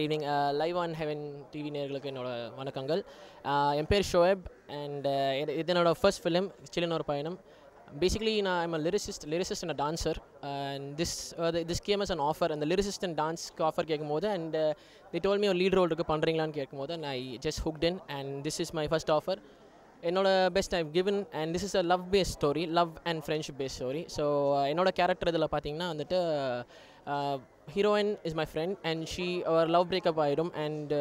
Good evening live on heaven TV நேர்களுக்கு என்னோட வணக்கங்கள். என் பேர் ஷோயப் அண்ட் இது என்னோட ஃபர்ஸ்ட் ஃபிலிம் சில்லுன்னு ஒரு பயணம். பேசிக்கலி நான் I'm a lyricist lyricist and dancer and this this came as an offer அந்த லிரிசிஸ்ட் அண்ட் டான்ஸ்க்கு ஆஃபர் கேட்கும்போது அண்ட் தி டோல் மீ ஒரு லீட் ரோல் இருக்குது பண்ணுறீங்களான்னு கேட்கும்போது நான் I just hooked in and this is my first offer என்னோட best I've given and this is a love base story love and friendship base story so என்னோட character இதில் பார்த்தீங்கன்னா வந்துட்டு heroine is my friend and she our love breakup ஆகிடும் and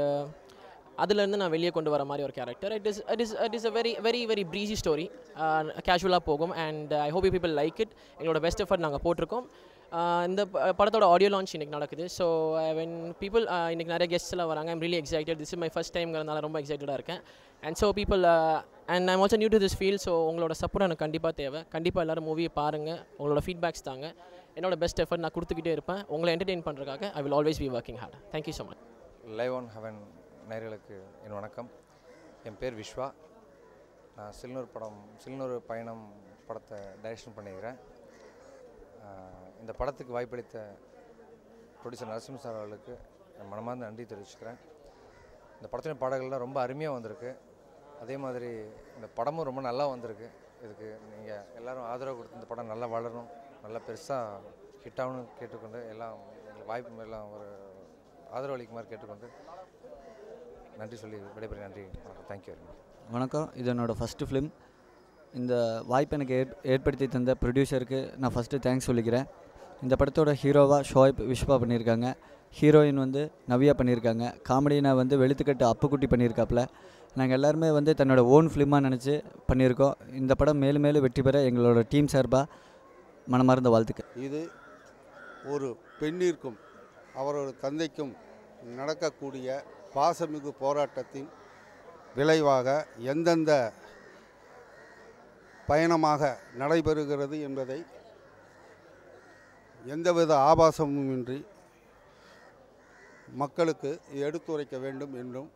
அதுலேருந்து நான் வெளியே கொண்டு வர மாதிரி ஒரு character it is it is it is a very very very breezy story கேஷுவலாக போகும் and I hope you people like it எங்களோட பெஸ்ட் எஃபர்ட் நாங்கள் போட்டிருக்கோம். Uh, இந்த படத்தோட ஆடியோ லான்ச் இன்றைக்கி நடக்குது. ஸோ வென் பீப்புள் இன்றைக்கி நிறைய கெஸ்ட்லாம் வராங்க. I'm really excited this is my first டைம்ங்கிறதுனால ரொம்ப எக்ஸைட்டடாக இருக்கேன். And so people and I'm also new to this field so உங்களோட சப்போர்ட் எனக்கு கண்டிப்பாக தேவை. கண்டிப்பாக எல்லோரும் மூவியை பாருங்கள் உங்களோட ஃபீட்பேக்ஸ் தாங்க. என்னோட பெஸ்ட் எஃபர்ட் நான் கொடுத்துக்கிட்டே இருப்பேன். உங்களை என்டர்டெயின் பண்ணுறதுக்காக I will always be working hard thank you so much live on heaven நேர்களுக்கு என் வணக்கம். என் பேர் விஸ்வா. நான் சில்னூர் படம் சில்னூர் பயணம் படத்தை டைரக்ஷன் பண்ணிக்கிறேன் இந்த படத்துக்கு வாய்ப்பளித்த ப்ரொடியூசர் நரசிம்ம சார் அவர்களுக்கு என் மனமார்ந்த நன்றி தெரிவிச்சுக்கிறேன். இந்த படத்தின் பாடல்கள்லாம் ரொம்ப அருமையாக வந்திருக்கு. அதே மாதிரி இந்த படமும் ரொம்ப நல்லா வந்திருக்கு. இதுக்கு நீங்கள் எல்லோரும் ஆதரவு கொடுத்து இந்த படம் நல்லா வளரணும். நல்லா பெருசாக ஹிட் கேட்டுக்கொண்டு எல்லாம் எங்களுக்கு வாய்ப்பு எல்லாம் ஒரு ஆதரவு அளிக்குமாறு கேட்டுக்கொண்டு நன்றி சொல்லி விடைபெற நன்றி வணக்கம். தேங்க்யூ வெரி மச் வணக்கம். இது என்னோடய ஃபஸ்ட்டு ஃபிலிம் இந்த வாய்ப்பு எனக்கு ஏற் ஏற்படுத்தி தந்த ப்ரொடியூசருக்கு நான் ஃபஸ்ட்டு தேங்க்ஸ் சொல்லிக்கிறேன். இந்த படத்தோட ஹீரோவாக ஷோயப் விஷ்வா பண்ணியிருக்காங்க. ஹீரோயின் வந்து நவ்யா பண்ணியிருக்காங்க. காமெடினா வந்து வெளுத்துக்கட்டு அப்புக்குட்டி பண்ணியிருக்காப்புல. நாங்கள் எல்லாருமே வந்து தன்னோட ஓன் ஃபிலிமாக நினச்சி பண்ணியிருக்கோம். இந்த படம் மேலும் மேலும் வெற்றி பெற எங்களோட டீம் சார்பாக மனமார்ந்த வாழ்த்துக்கள். இது ஒரு பெண்ணிற்கும் அவரோட தந்தைக்கும் நடக்கக்கூடிய பாசமிகு போராட்டத்தின் விளைவாக எந்தெந்த பயணமாக நடைபெறுகிறது என்பதை எந்தவித ஆபாசமுமின்றி மக்களுக்கு எடுத்துரைக்க வேண்டும் என்றும்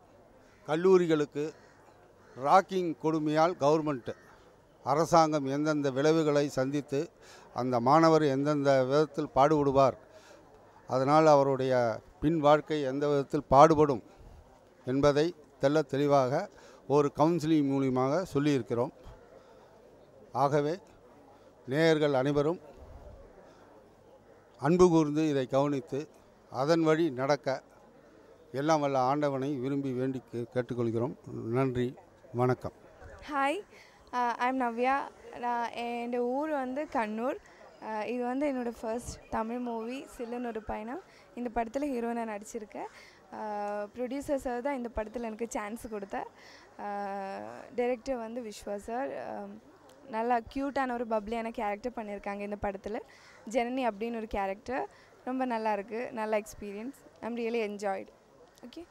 கல்லூரிகளுக்கு ராக்கிங் கொடுமையால் கவர்மெண்ட் அரசாங்கம் எந்தெந்த விளைவுகளை சந்தித்து அந்த மாணவர் எந்தெந்த விதத்தில் பாடுபடுவார் அதனால் அவருடைய பின் வாழ்க்கை எந்த விதத்தில் பாடுபடும் என்பதை தெல்ல தெளிவாக ஒரு கவுன்சிலிங் மூலியமாக சொல்லியிருக்கிறோம். ஆகவே நேயர்கள் அனைவரும் அன்பு கூர்ந்து இதை கவனித்து அதன் வழி நடக்க எல்லாம் வல்ல ஆண்டவனை விரும்பி வேண்டி கே- கேட்டுக்கொள்கிறோம். நன்றி வணக்கம். ஹாய் ஐம் நவ்யா நான் என் ஊர் வந்து கண்ணூர். Uh, இது வந்து என்னோடய ஃபர்ஸ்ட் தமிழ் மூவி சில்லுன்னு ஒரு பயணம். இந்த படத்தில் ஹீரோயினாக நடிச்சிருக்கேன் ப்ரொடியூசர் uh, சார் தான் இந்த படத்தில் எனக்கு சான்ஸ் கொடுத்த. Uh, டைரக்டர் வந்து விஸ்வா சார் um, நல்லா க்யூட்டான ஒரு பப்ளியான கேரக்டர் பண்ணியிருக்காங்க இந்த படத்தில். ஜனனி அப்படின்னு ஒரு கேரக்டர் ரொம்ப நல்லா இருக்குது நல்ல experience I'm really enjoyed okay